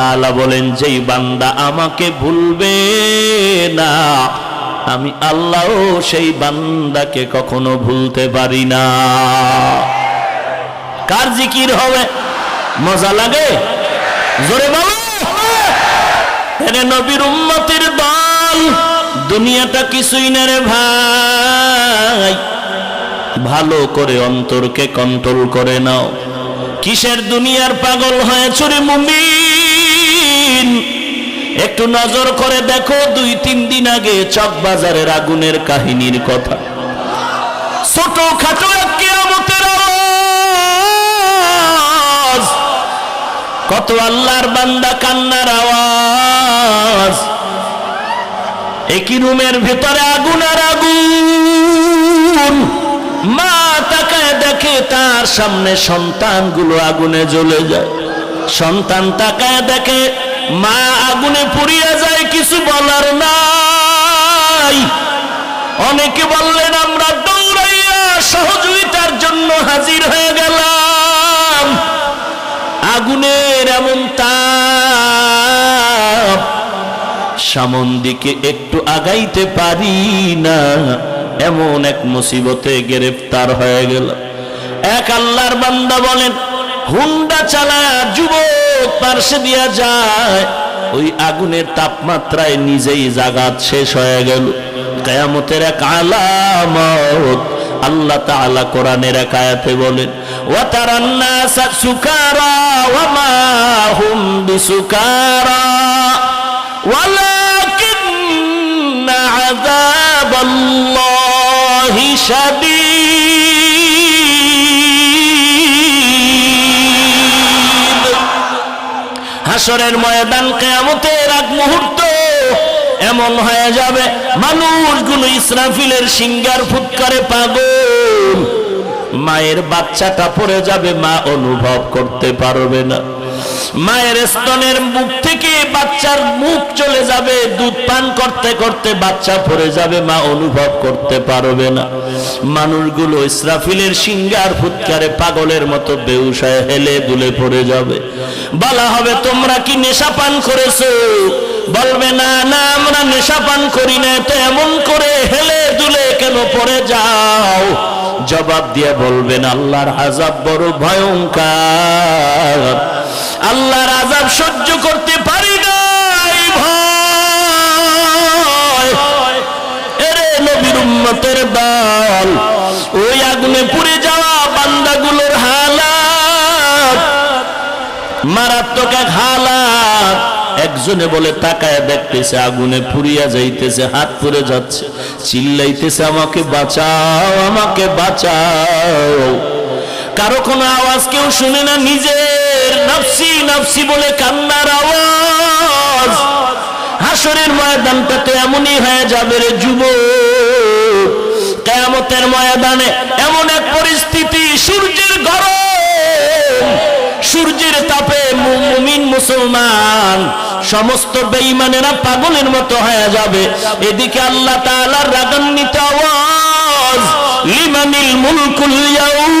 তাআলা বলেন, যেই বান্দা আমাকে ভুলবে না, আমি আল্লাহও সেই বান্দাকে কখনো ভুলতে পারি না। কার জিকির হবে? মজা লাগে? জোরে বাবা এরে নবীর উম্মতের দল, দুনিয়াটা কিছুই না রে ভাই। ভালো করে অন্তরকে কন্ট্রোল করে নাও। কিসের দুনিয়ার পাগল হয়েছ রে মুমিন একটু নজর করে দেখো, দুই, তিন দিন আগে চকবাজারের আগুনের কাহিনীর কথা। ছোট খাটো আওয়াজ। কত আল্লাহর বান্দা কান্নার আওয়াজ। একই রুমের ভেতরে আগুন আর আগুন। মা তাকায় দেখে, তার সামনে সন্তানগুলো আগুনে জ্বলে যায়। সন্তান তাকায় দেখে মা আগুনে পুড়িয়ে যায়, কিছু বলার নাই। অনেকে বললেন, আমরা দৌড়াইয়া সহযোগিতার জন্য হাজির হয়ে গেলাম। আগুনের এমন তাপ সামন দিকে একটু আগাইতে পারি না। এমন এক মুসিবতে গ্রেফতার হয়ে গেল। এক আল্লাহর বান্দা বলেন, হুন্ডা চালা যুবক। পার্শে দিয়া যায়, ওই আগুনের তাপমাত্রায় নিজেই জাগাত শেষ হয়ে গেল। কেয়ামতের এক আলামত আল্লাহ তাআলা কোরআনের এক আয়াতে বলেন ওয়া তারান নাস সুকারা ওয়া মা হুম বিসুকারা ওয়ালাকিন আযাবাল্লাহি শাদীদ। হাসরের ময়দান কেয়ামতের এক মুহূর্ত এমন হয়ে যাবে, মানুষগুলো ইসরাফিলের সিঙ্গার ফুৎকারে পাগল। মায়ের বাচ্চাটা পড়ে যাবে, মা অনুভব করতে পারবে না। মায়ের স্তনের মুখ থেকে বাচ্চার মুখ চলে যাবে, দুধ পান করতে করতে বাচ্চা পড়ে যাবে, মা অনুভব করতে পারবে না। মানুষগুলো ইসরাফিলের সিঙ্গার ফুৎকারে পাগলের মতো বেউসায় হেলে দুলে পড়ে যাবে। বলা হবে, তোমরা কি নেশা পান করেছ? বলবে, না না, আমরা নেশা পান করি না তো এমন করে হেলে দুলে কেন পড়ে যাও? জবাব দিয়ে বলবেন, আল্লাহর আজাব বড় ভয়ঙ্কর। আল্লাহর আজাব সহ্য করতে পারি নাই এরে নবীর দল, ওই আগুনে পুড়ে যাওয়া বান্দাগুলোর মারাত্মক এক হালাত। একজনে বলে, তাকায় দেখতেছে, আগুনে পুড়িয়া যাইতেছে, হাত পুড়ে যাচ্ছে, চিল্লাইতেছে, আমাকে বাঁচাও আমাকে বাঁচাও। কারও কোনো আওয়াজ কেউ শুনে না নিজের নাফসি নাফসি বলে কান্নার আওয়াজ। হাসরের ময়দানটা তো এমনই হয়ে যাবে রে যুব কেয়ামতের ময়দানে এমন এক পরিস্থিতি, সূর্যের গরম, সূর্যের তাপে মুমিন মুসলমান, সমস্ত বেঈমানেরা পাগলের মতো হয়ে যাবে। এদিকে আল্লাহ তাআলার রাগান্বিত আওয়াজ, লিমানিল মুলকুল ইয়াউম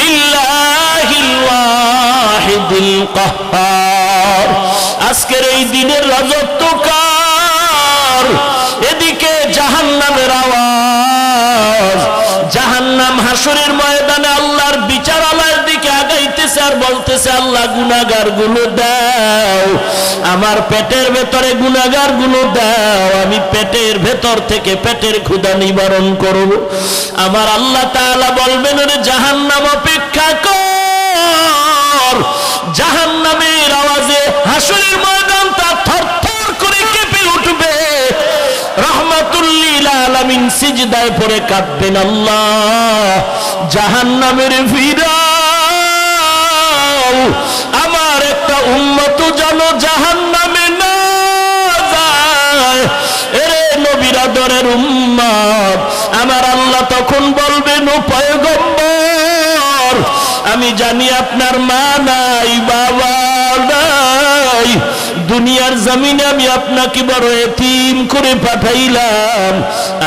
লিল্লাহিল ওয়াহিদিল কাহ্হার আজকের এই দিনের রাজত্ব কার? এদিকে আওয়াজ। ময়দানে আল্লাহর দিকে আগাইতেছে আর বলতেছে, আল্লাহ গুনাগারগুলো দাও। আমার পেটের ভেতরে গুনাগারগুলো দাও। আমি পেটের ভেতর থেকে পেটের ক্ষুধা নিবারণ করব। আমার আল্লাহ তাআলা বলবেন জাহান্নাম, অপেক্ষা কর। জাহান্নামের আওয়াজে হাসরের ময়দান তার করে কেঁপে উঠবে। সিজদায় কাঁদবেন আল্লাহ। জাহান্নামের ফিরাও আমার একটা উন্মত যেন জাহান্নামে না যায়। এরে নবীর আদরের উম্মত, আমার আল্লাহ তখন বলবেন, ও পয়গম্বর আমি জানি আপনার মা নাই, বাবা নাই। দুনিয়ার জমিনে আমি আপনাকে বড় এতিম করে পাঠাইলাম।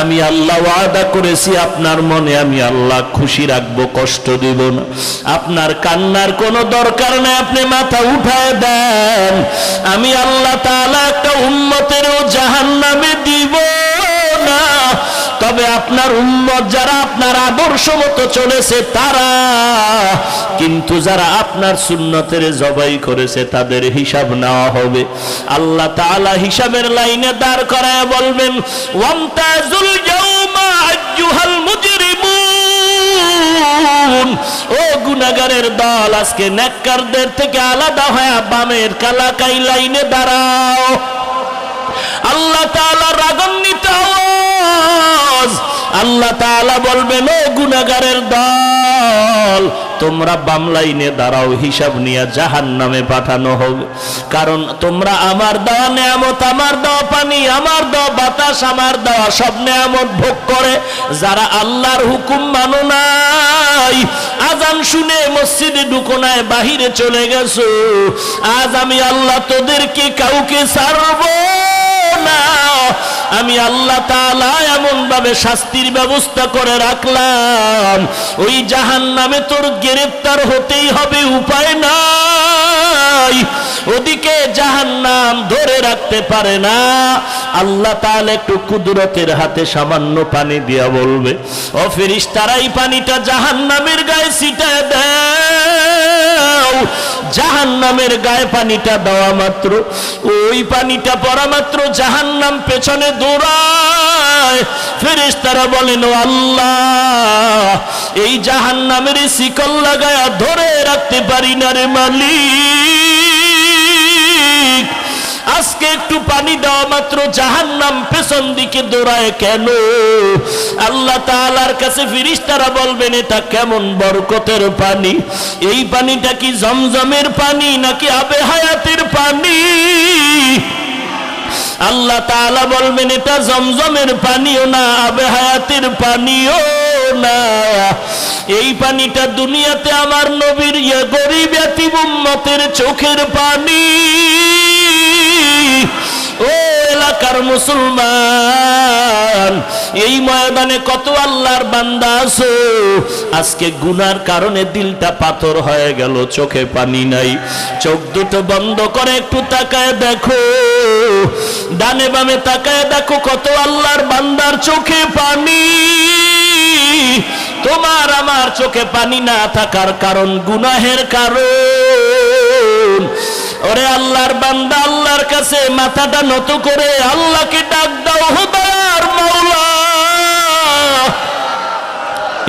আমি আল্লাহ ওয়াদা করেছি, আপনার মনে আমি আল্লাহ খুশি রাখব, কষ্ট দিব না। আপনার কান্নার কোনো দরকার নাই, আপনি মাথা উঠায় দেন। আমি আল্লাহ তাআলা একটা উম্মতেরও জাহান নামে দিব না তবে আপনার উম্মত যারা আপনার আদর্শ মতো চলেছে তারা, কিন্তু যারা আপনার সুন্নতের জবাই করেছে তাদের হিসাব নেওয়া হবে। আল্লাহ তাআলা হিসাবের লাইনে দাঁড় করায় বলবেন ও গুনাহগারের দল, আজকে নেককারদের থেকে আলাদা হয়ে বামের কালাকাই লাইনে দাঁড়াও। আল্লাহ তাআলা রাগান্বিত আল্লাহ তাআলা বলবেন, ও গুনাহগারের দল, তোমরা বাম লাইনে দাঁড়াও, হিসাব নিয়ে জাহান নামে পাঠানো হবে। কারণ তোমরা আমার দেওয়া নেয়ামত, আমার দেওয়া পানি, আমার দেওয়া বাতাস, আমার দেওয়া সব নেয়ামত ভোগ করে। যারা আল্লাহর হুকুম মানো নাই, আজান শুনে মসজিদে ঢুকো নাই বাহিরে চলে গেছো। আজ আমি আল্লাহ তোদেরকে কাউকে ছাড়বো না আমি আল্লাহ তাআলা এমন ভাবে শাস্তির ব্যবস্থা করে রাখলাম। ওই জাহান নামে তোর গ্রেফতার হতেই হবে, উপায় নাই। ওদিকে জাহান নাম ধরে রাখতে পারে না। আল্লাহ তাআলা একটু কুদরতের হাতে সামান্য পানি দিয়া বলবে, ও ফেরিস্তারা এই পানিটা জাহান নামের গায়ে ছিটায় দাও। জাহান নামের গায়ে পানিটা দেওয়া মাত্র। ওই পানিটা পড়া মাত্র জাহান নাম পেছনে দৌড়ায় ফেরেশতারা বলেন আল্লাহ, এই জাহান নামের শিকল লাগায়া ধরে রাখতে পারি না রে মালিক। আজকে একটু পানি দেওয়া মাত্র জাহান নাম পেছন দিকে দৌড়ায় কেন? আল্লাহ তাআলার কাছে ফিরিস্তারা বলবেন, এটা কেমন বরকতের পানি? এই পানিটা কি জমজমের পানি নাকি আবে হায়াতের পানি? আল্লাহ তাআলা বলবেন, এটা জমজমের পানিও না, আবে হায়াতের পানিও না। এই পানিটা দুনিয়াতে আমার নবীর ইয়ে গরিব চোখের পানি। ও এলাকার মুসলমান। এই ময়দানে কত আল্লাহর বান্দা আছো? আজকে গুনার কারণে দিলটা পাথর হয়ে গেল, চোখে পানি নাই। চোখ দুটো বন্ধ করে একটু তাকায় দেখো। ডানে বামে তাকায় দেখো কত আল্লাহর বান্দার চোখে পানি। তোমার আমার চোখে পানি না থাকার কারণ, গুনাহের কারণ। ওরে আল্লাহর বান্দা আল্লাহর কাছে মাথাটা নত করে আল্লাহকে ডাক দাও হুদার মাওলা।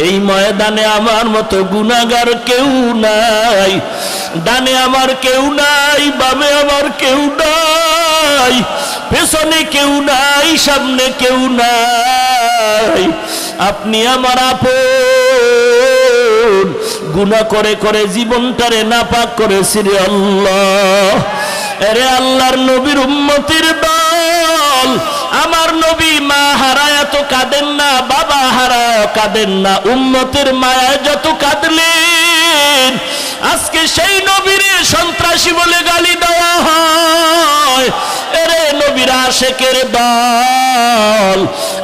এই ময়দানে আমার মতো গুনাগার কেউ নাই, ডানে আমার কেউ নাই, বামে আমার কেউ নাই, পেছনে কেউ নাই, সামনে কেউ নাই। আপনি আমার আপন, গুনাহ করে করে জীবনটারে নাপাক করেছি রে আল্লাহ। আরে আল্লাহর নবীর উম্মতির দল। আমার নবী মা হারায় এত কাঁদেন না, বাবা হারায় কাঁদেন না, উম্মতের মায়া যত কাঁদলেন। আজকে সেই নবীরে সন্ত্রাসী বলে গালি দেওয়া হয়। এরে নবীরা শেখের দল।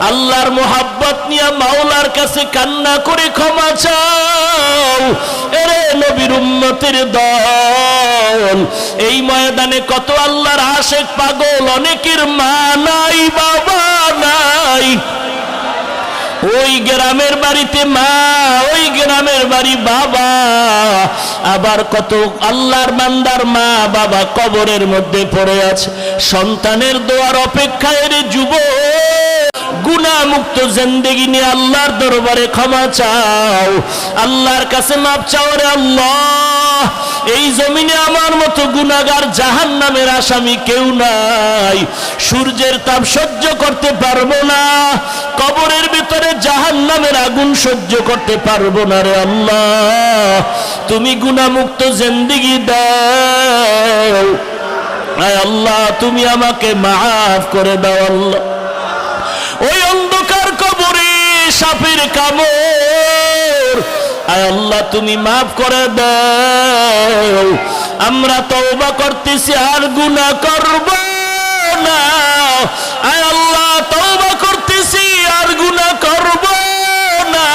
আল্লাহর মোহাব্বত নিয়ে মাওলার কাছে কান্না করে ক্ষমা চাও। এরে নবীর উম্মতের দল, এই ময়দানে কত আল্লাহর আশেক পাগল, অনেকের মা নাই, বাবা নাই। ওই গ্রামের বাড়িতে মা, ওই গ্রামের বাড়ি বাবা। আবার কত আল্লাহর বান্দার মা, বাবা কবরের মধ্যে পড়ে আছে। সন্তানের দোয়ার অপেক্ষায় রে যুব গুনা মুক্ত জিন্দেগি নিয়ে আল্লাহর দরবারে ক্ষমা চাও। আল্লাহর কাছে মাপ চাও রে আল্লাহ। এই জমিনে আমার মতো গুনাগার জাহান নামের আসামি কেউ নাই। সূর্যের তাপ সহ্য করতে পারব না। কবরের ভিতরে জাহান নামের আগুন সহ্য করতে পারব না রে আল্লাহ। তুমি গুনামুক্ত জিন্দিগি দাও। আল্লাহ, তুমি আমাকে মাফ করে দাও আল্লাহ। ওই অন্ধকার কবরে সাপের কামড়। আয় আল্লাহ, তুমি মাফ করে দাও। আমরা তওবা করতেছি, আর গুনাহ করব না। আয় আল্লাহ, তওবা করতেছি, আর গুনাহ করব না।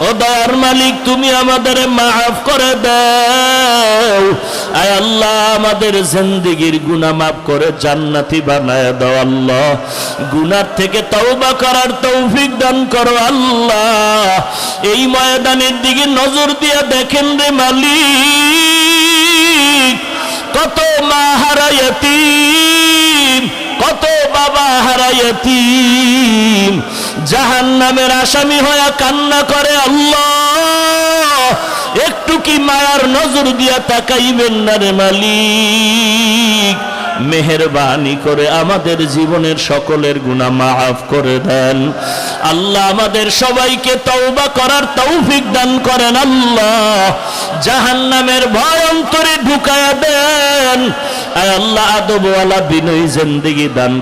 ও দয়ার মালিক, তুমি আমাদের মাফ করে দাও। আয় আল্লাহ, আমাদের জিন্দেগির গুনাহ মাফ করে জান্নাতি বানায় দাও আল্লাহ। গুনার থেকে তওবা করার তৌফিক দান করো আল্লাহ। এই ময়দানের দিকে নজর দিয়ে দেখেন রে মালিক। কত মা হারায়াতিম কত বাবা হারায়াতিম জাহান নামের আসামি হয়ে কান্না করে আল্লাহ। কি মায়ার নজর দিয়া তাকাইবেন না রে মালিক? মেহরবানি করে আমাদের জীবনের সকলের গুনাহ মাফ করে দেন। আল্লাহ আমাদের সবাইকে তওবা করার তৌফিক দান করেন আল্লাহ। জাহান্নামের ভয় অন্তরে ঢুকায়া দেন। আল্লাহ আদবওয়ালা বিনয়ী জিন্দেগি দান